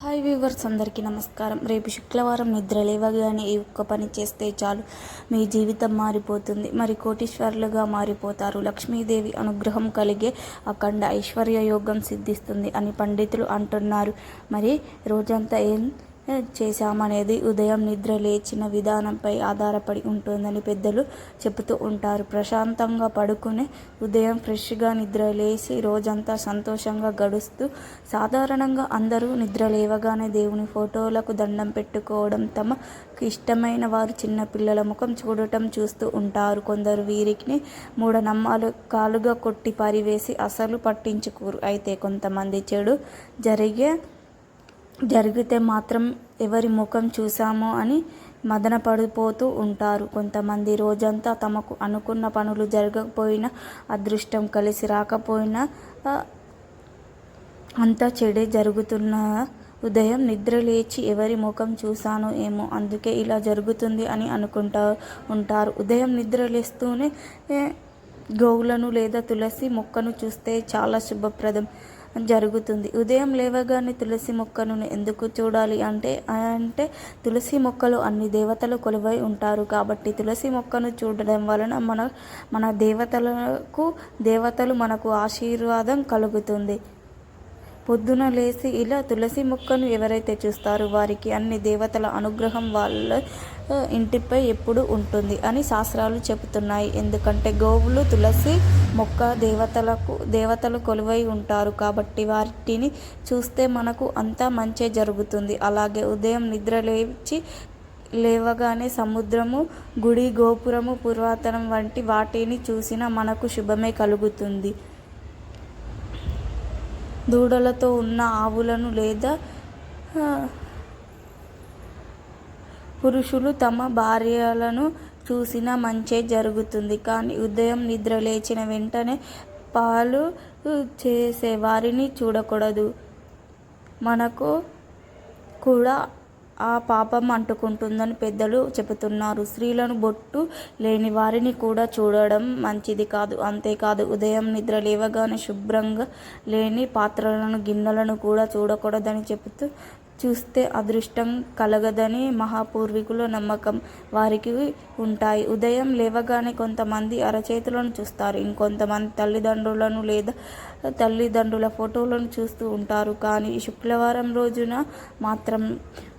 Hi viewers అందరికీ నమస్కారం. రేపు శుక్రవారం నిద్ర లేవగానే ఈ ఒక్క పని చేస్తే చాలు. మీ జీవితం మారిపోతుంది. మరి కోటీశ్వరులుగా మారిపోతారు. లక్ష్మీదేవి అనుగ్రహం కలిగే అఖండ ఐశ్వర్య యోగం సిద్ధిస్తుంది అని పండితులు అంటున్నారు. మరి రోజంతా ఏం చేశామనేది ఉదయం నిద్ర లేచిన విధానంపై ఆధారపడి ఉంటుందని పెద్దలు చెబుతూ ఉంటారు. ప్రశాంతంగా పడుకునే ఉదయం ఫ్రెష్గా నిద్ర లేచి రోజంతా సంతోషంగా గడుస్తూ సాధారణంగా అందరూ నిద్ర లేవగానే దేవుని ఫోటోలకు దండం పెట్టుకోవడం తమ ఇష్టమైన వారు చిన్నపిల్లల ముఖం చూడటం చూస్తూ ఉంటారు. కొందరు వీరికి మూఢనమ్మాలు కాలుగా కొట్టి పారివేసి అసలు పట్టించుకోరు. అయితే కొంతమంది చెడు జరిగే జరిగితే మాత్రం ఎవరి ముఖం చూసామో అని మదనపడిపోతూ ఉంటారు. కొంతమంది రోజంతా తమకు అనుకున్న పనులు జరగకపోయినా అదృష్టం కలిసి రాకపోయినా అంతా చెడే జరుగుతున్న ఉదయం నిద్ర లేచి ఎవరి ముఖం చూశాను ఏమో అందుకే ఇలా జరుగుతుంది అని అనుకుంటా ఉంటారు. ఉదయం నిద్ర లేస్తూనే గోవులను లేదా తులసి మొక్కను చూస్తే చాలా శుభప్రదం. జరుగుతుంది. ఉదయం లేవగానే తులసి మొక్కను ఎందుకు చూడాలి అంటే అంటే తులసి మొక్కలు అన్ని దేవతలు కొలువై ఉంటారు కాబట్టి తులసి మొక్కను చూడడం వలన మన మన దేవతలకు దేవతలు మనకు ఆశీర్వాదం కలుగుతుంది. పొద్దున లేచి ఇలా తులసి మొక్కను ఎవరైతే చూస్తారో వారికి అన్ని దేవతల అనుగ్రహం వాళ్ళ ఇంటిపై ఎప్పుడు ఉంటుంది అని శాస్త్రాలు చెబుతున్నాయి. ఎందుకంటే గోవులు తులసి మొక్క దేవతలకు దేవతలు కొలువై ఉంటారు కాబట్టి వాటిని చూస్తే మనకు అంతా మంచే జరుగుతుంది. అలాగే ఉదయం నిద్ర లేచి లేవగానే సముద్రము గుడి గోపురము పురాతనం వంటి వాటిని చూసినా మనకు శుభమే కలుగుతుంది. దూడలతో ఉన్న ఆవులను లేదా పురుషులు తమ భార్యలను చూసిన మంచే జరుగుతుంది. కానీ ఉదయం నిద్ర లేచిన వెంటనే పాలు చేసే వారిని చూడకూడదు. మనకు కూడా ఆ పాపం అంటుకుంటుందని పెద్దలు చెబుతున్నారు. స్త్రీలను బొట్టు లేని వారిని కూడా చూడడం మంచిది కాదు. అంతేకాదు ఉదయం నిద్ర లేవగానే శుభ్రంగా లేని పాత్రలను గిన్నెలను కూడా చూడకూడదని చెబుతూ చూస్తే అదృష్టం కలగదని మహాపూర్వీకుల నమ్మకం వారికి ఉంటాయి. ఉదయం లేవగానే కొంతమంది అరచేతులను చూస్తారు. ఇంకొంతమంది తల్లిదండ్రులను లేదా తల్లిదండ్రుల ఫోటోలను చూస్తూ ఉంటారు. కానీ శుక్రవారం రోజున మాత్రం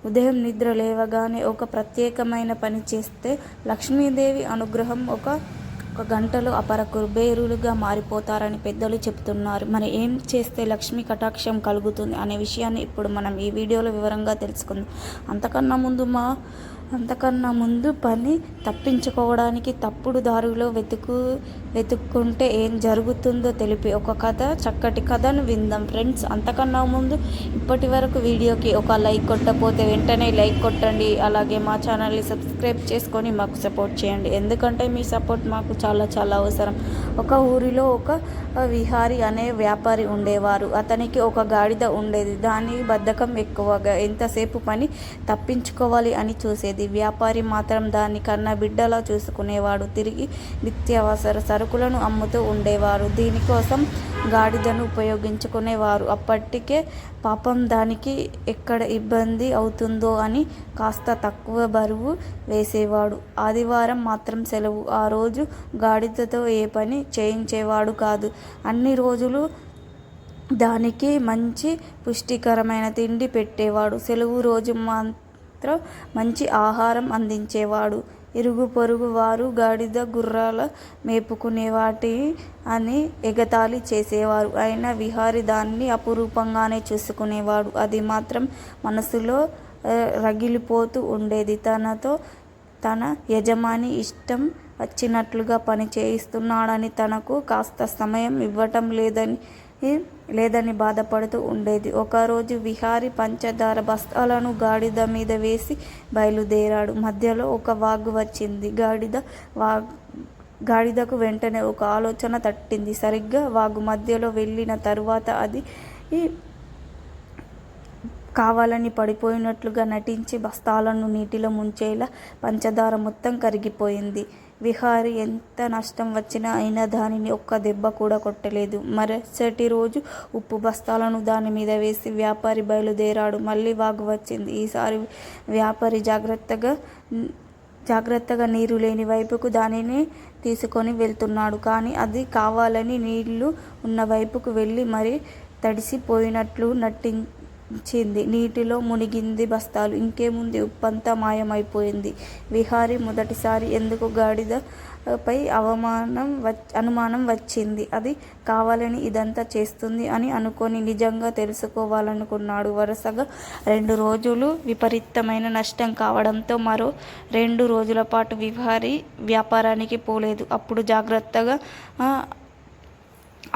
ఉదయం నిద్ర లేవగానే ఒక ప్రత్యేకమైన పని చేస్తే లక్ష్మీదేవి అనుగ్రహం ఒక ఒక గంటలో అపర కుబేరులుగా మారిపోతారని పెద్దలు చెప్తున్నారు మరి ఏం చేస్తే లక్ష్మీ కటాక్షం కలుగుతుంది అనే విషయాన్ని ఇప్పుడు మనం ఈ వీడియోలో వివరంగా తెలుసుకుందాం. అంతకన్నా ముందు మా అంతకన్నా ముందు పని తప్పించుకోవడానికి తప్పుడు దారిలో వెతుకు వెతుక్కుంటే ఏం జరుగుతుందో తెలిపి ఒక కథ చక్కటి కథను విందాం ఫ్రెండ్స్. అంతకన్నా ముందు ఇప్పటి వరకు వీడియోకి ఒక లైక్ కొట్టకపోతే వెంటనే లైక్ కొట్టండి. అలాగే మా ఛానల్ని సబ్స్క్రైబ్ చేసుకొని మాకు సపోర్ట్ చేయండి. ఎందుకంటే మీ సపోర్ట్ మాకు చాలా చాలా అవసరం. ఒక ఊరిలో ఒక విహారి అనే వ్యాపారి ఉండేవారు. అతనికి ఒక గాడిద ఉండేది. దాని బద్ధకం ఎక్కువగా. ఎంతసేపు పని తప్పించుకోవాలి అని చూసేది. వ్యాపారి మాత్రం దాన్ని కన్న బిడ్డలా చూసుకునేవాడు. తిరిగి నిత్యావసర సరుకులను అమ్ముతూ ఉండేవారు. దీనికోసం గాడిదను ఉపయోగించుకునేవారు. అప్పటికే పాపం దానికి ఎక్కడ ఇబ్బంది అవుతుందో అని కాస్త తక్కువ బరువు వేసేవాడు. ఆదివారం మాత్రం సెలవు. ఆ రోజు గాడిదతో ఏ పని చేయించేవాడు కాదు. అన్ని రోజులు దానికి మంచి పుష్టికరమైన తిండి పెట్టేవాడు. సెలవు రోజు మా మాత్రం మంచి ఆహారం అందించేవాడు. ఇరుగు పొరుగు వారు గాడిద గుర్రాల మేపుకునే వాటి అని ఎగతాళి చేసేవారు. అయినా విహారి దాన్ని అపురూపంగానే చూసుకునేవాడు. అది మాత్రం మనసులో రగిలిపోతూ ఉండేది. తనతో తన యజమాని ఇష్టం వచ్చినట్లుగా పని చేయిస్తున్నాడని తనకు కాస్త సమయం ఇవ్వటం లేదని లేదని బాధపడుతూ ఉండేది. ఒకరోజు విహారి పంచదార బస్తాలను గాడిద మీద వేసి బయలుదేరాడు. మధ్యలో ఒక వాగు వచ్చింది. గాడిద వా గాడిదకు వెంటనే ఒక ఆలోచన తట్టింది. సరిగ్గా వాగు మధ్యలో వెళ్ళిన తరువాత అది ఈ కావాలని పడిపోయినట్లుగా నటించి బస్తాలను నీటిలో ముంచేలా పంచదార మొత్తం కరిగిపోయింది విహారి ఎంత నష్టం వచ్చినా అయినా దానిని ఒక్క దెబ్బ కూడా కొట్టలేదు. మరుసటి రోజు ఉప్పు బస్తాలను దాని మీద వేసి వ్యాపారి బయలుదేరాడు. మళ్ళీ వాగు వచ్చింది. ఈసారి వ్యాపారి జాగ్రత్తగా జాగ్రత్తగా నీరు లేని వైపుకు దానిని తీసుకొని వెళ్తున్నాడు. కానీ అది కావాలని నీళ్ళు ఉన్న వైపుకు వెళ్ళి మరీ తడిసిపోయినట్లు చింది నీటిలో మునిగింది బస్తాలు. ఇంకేముంది ఉప్పంతా మాయమైపోయింది. విహారి మొదటిసారి ఎందుకు గాడిదపై అనుమానం వచ్చింది. అది కావాలని ఇదంతా చేస్తుంది అని అనుకొని నిజంగా తెలుసుకోవాలనుకున్నాడు. వరుసగా రెండు రోజులు విపరీతమైన నష్టం కావడంతో మరో రెండు రోజుల పాటు విహారీ వ్యాపారానికి పోలేదు. అప్పుడు జాగ్రత్తగా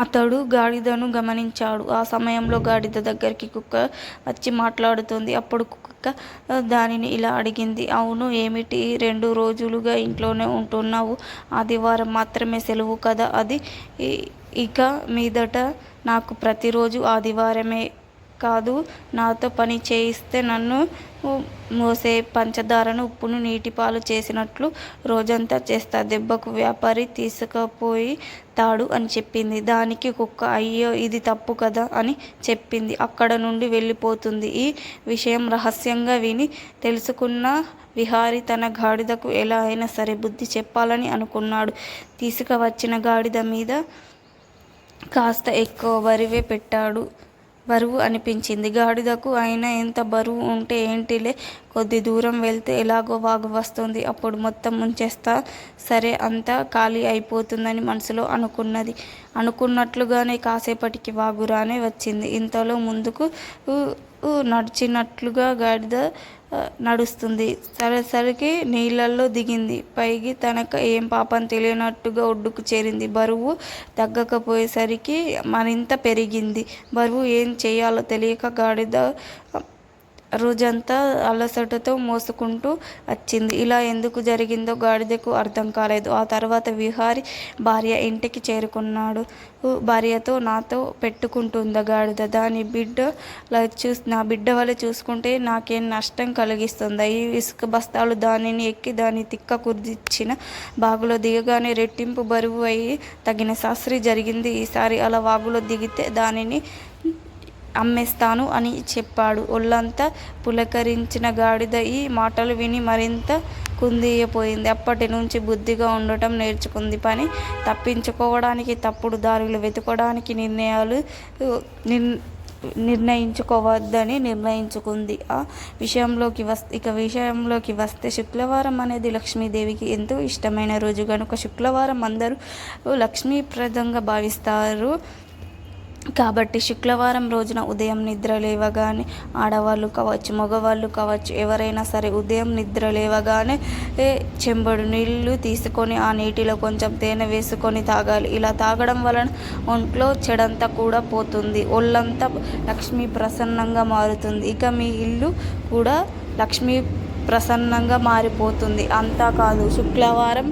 అతడు గాడిదను గమనించాడు. ఆ సమయంలో గాడిద దగ్గరికి కుక్క వచ్చి మాట్లాడుతుంది అప్పుడు కుక్క దానిని ఇలా అడిగింది. అవును ఏమిటి రెండు రోజులుగా ఇంట్లోనే ఉంటున్నావు? ఆదివారం మాత్రమే సెలవు కదా అది ఇక మీదట నాకు ప్రతిరోజు ఆదివారమే కాదు నాతో పని చేయిస్తే నన్ను మోసే పంచదారను ఉప్పును నీటిపాలు చేసినట్లు రోజంతా చేస్తా దెబ్బకు వ్యాపారి తీసుకుపోయి తాడు అని చెప్పింది. దానికి కుక్క అయ్యో ఇది తప్పు కదా అని చెప్పింది. అక్కడ నుండి వెళ్ళిపోతుంది. ఈ విషయం రహస్యంగా విని తెలుసుకున్న విహారి తన గాడిదకు ఎలా అయినా సరే బుద్ధి చెప్పాలని అనుకున్నాడు. తీసుకువచ్చిన గాడిద మీద కాస్త ఎక్కువ వరివే పెట్టాడు. బరువు అనిపించింది గాడిదకు. అయినా ఎంత బరువు ఉంటే ఏంటిలే కొద్ది దూరం వెళ్తే ఎలాగో వాగు వస్తుంది. అప్పుడు మొత్తం ముంచేస్తా సరే అంతా ఖాళీ అయిపోతుందని మనసులో అనుకున్నది. అనుకున్నట్లుగానే కాసేపటికి వాగురానే వచ్చింది. ఇంతలో ముందుకు నడిచినట్లుగా గాడిద నడుస్తుంది. సరేసరికి నీళ్ళల్లో దిగింది. పైకి తనకు ఏం పాపం తెలియనట్టుగా ఒడ్డుకు చేరింది. బరువు తగ్గకపోయేసరికి మరింత పెరిగింది. బరువు ఏం చేయాలో తెలియక గాడిద రోజంతా అలసటతో మోసుకుంటూ వచ్చింది. ఇలా ఎందుకు జరిగిందో గాడిదకు అర్థం కాలేదు. ఆ తర్వాత విహారి భార్య ఇంటికి చేరుకున్నాడు. భార్యతో నాతో పెట్టుకుంటుందా గాడిద? దాని బిడ్డ నా బిడ్డ వల్ల చూసుకుంటే నాకేం నష్టం కలిగిస్తుందా? ఈ ఇసుక బస్తాలు దానిని ఎక్కి దాని తిక్క కుదిర్చిన బాగులో దిగగానే రెట్టింపు బరువు అయి తగిన శాస్త్రి జరిగింది. ఈసారి అలా వాగులో దిగితే దానిని అమ్మేస్తాను అని చెప్పాడు. ఒళ్ళంతా పులకరించిన గాడిద ఈ మాటలు విని మరింత కుందియిపోయింది అప్పటి నుంచి బుద్ధిగా ఉండటం నేర్చుకుంది. పని తప్పించుకోవడానికి తప్పుడు దారులు వెతుకోవడానికి నిర్ణయాలు నిర్ణయించుకోవద్దని నిర్ణయించుకుంది. ఆ విషయంలోకి వస్తే ఇక విషయంలోకి వస్తే శుక్రవారం అనేది లక్ష్మీదేవికి ఎంతో ఇష్టమైన రోజు కనుక శుక్రవారం అందరూ లక్ష్మీప్రదంగా భావిస్తారు. కాబట్టి శుక్రవారం రోజున ఉదయం నిద్ర లేవగానే ఆడవాళ్ళు కావచ్చు మగవాళ్ళు కావచ్చు ఎవరైనా సరే ఉదయం నిద్ర లేవగానే చెంబడు నీళ్ళు తీసుకొని ఆ నీటిలో కొంచెం తేనె వేసుకొని తాగాలి. ఇలా తాగడం వలన ఒంట్లో చెడంతా కూడా పోతుంది. ఒళ్ళంతా లక్ష్మీ ప్రసన్నంగా మారుతుంది. ఇక మీ ఇల్లు కూడా లక్ష్మీ ప్రసన్నంగా మారిపోతుంది. అంతా కాదు శుక్రవారం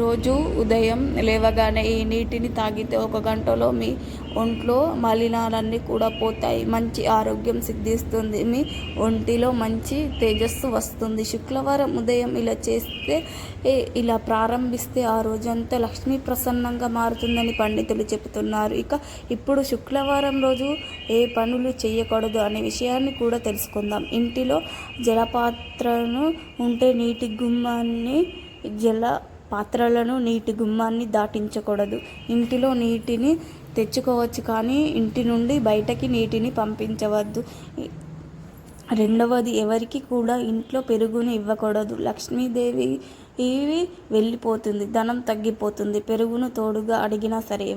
రోజు ఉదయం లేవగానే ఈ నీటిని తాగితే ఒక గంటలో మీ ఒంట్లో మలినాలన్నీ కూడా పోతాయి. మంచి ఆరోగ్యం సిద్ధిస్తుంది. మీ ఒంటిలో మంచి తేజస్సు వస్తుంది. శుక్రవారం ఉదయం ఇలా చేస్తే ఇలా ప్రారంభిస్తే ఆ రోజంతా లక్ష్మీ ప్రసన్నంగా మారుతుందని పండితులు చెబుతున్నారు. ఇక ఇప్పుడు శుక్రవారం రోజు ఏ పనులు చేయకూడదు అనే విషయాన్ని కూడా తెలుసుకుందాం. ఇంటిలో జలపాత్రను ఉంటే నీటి గుమ్మాన్ని జల పాత్రలను నీటి గుమ్మాన్ని దాటించకూడదు. ఇంటిలో నీటిని తెచ్చుకోవచ్చు కానీ ఇంటి నుండి బయటకి నీటిని పంపించవద్దు. రెండవది ఎవరికి కూడా ఇంట్లో పెరుగుని ఇవ్వకూడదు. లక్ష్మీదేవి ఇవి వెళ్ళిపోతుంది. ధనం తగ్గిపోతుంది. పెరుగును తోడుగా అడిగినా సరే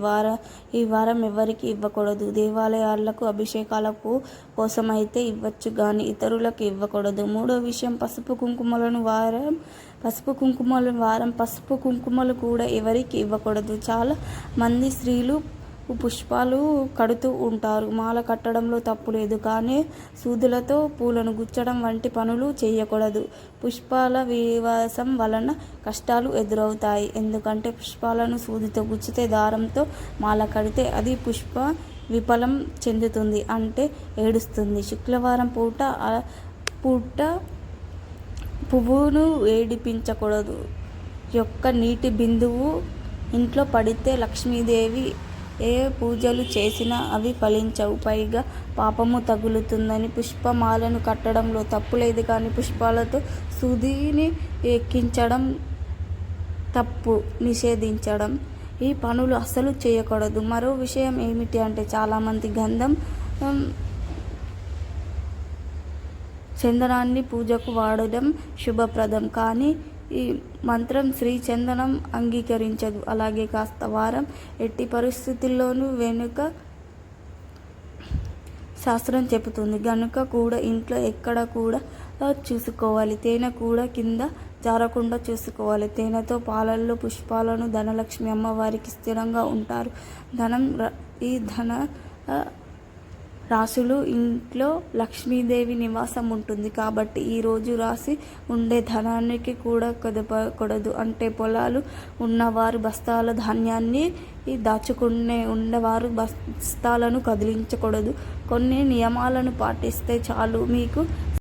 ఈ వారం ఎవరికి ఇవ్వకూడదు. దేవాలయాలకు అభిషేకాలకు కోసమైతే ఇవ్వచ్చు కానీ ఇతరులకు ఇవ్వకూడదు. మూడో విషయం పసుపు కుంకుమలను వారం పసుపు కుంకుమలు వారం పసుపు కుంకుమలు కూడా ఎవరికి ఇవ్వకూడదు. చాలా మంది స్త్రీలు పుష్పాలు కడుతూ ఉంటారు. మాల కట్టడంలో తప్పు లేదు కానీ సూదులతో పూలను గుచ్చడం వంటి పనులు చేయకూడదు. పుష్పాల వివాసం వలన కష్టాలు ఎదురవుతాయి. ఎందుకంటే పుష్పాలను సూదితో గుచ్చితే దారంతో మాల కడితే అది పుష్ప విఫలం చెందుతుంది. అంటే ఏడుస్తుంది. శుక్రవారం పూట పూట పువ్వును ఏడిపించకూడదు. యొక్క నీటి బిందువు ఇంట్లో పడితే లక్ష్మీదేవి ఏ పూజలు చేసినా అవి ఫలించవు. పైగా పాపము తగులుతుందని పుష్పమాలను కట్టడంలో తప్పులేదు కానీ పుష్పాలతో సుధీని ఎక్కించడం తప్పు నిషేధించడం. ఈ పనులు అస్సలు చేయకూడదు. మరో విషయం ఏమిటి అంటే చాలామంది గంధం చందనాన్ని పూజకు వాడడం శుభప్రదం. కానీ ఈ మంత్రం శ్రీ చందనం అంగీకరించదు. అలాగే కాస్త వారం ఎట్టి పరిస్థితుల్లోనూ వెనుక శాస్త్రం చెబుతుంది. గనుక కూడా ఇంట్లో ఎక్కడ కూడా చూసుకోవాలి. తేనె కూడా కింద జారకుండా చూసుకోవాలి. తేనెతో పాలల్లో పుష్పాలను ధనలక్ష్మి అమ్మవారికి స్థిరంగా ఉంటారు. ధనం ర- ఈ ధన రాసులు ఇంట్లో లక్ష్మీదేవి నివాసం ఉంటుంది. కాబట్టి ఈరోజు రాసి ఉండే ధనానికి కూడా కదపకూడదు అంటే పొలాలు ఉన్నవారు బస్తాల ధాన్యాన్ని దాచుకునే ఉండేవారు బస్తాలను కదిలించకూడదు. కొన్ని నియమాలను పాటిస్తే చాలు. మీకు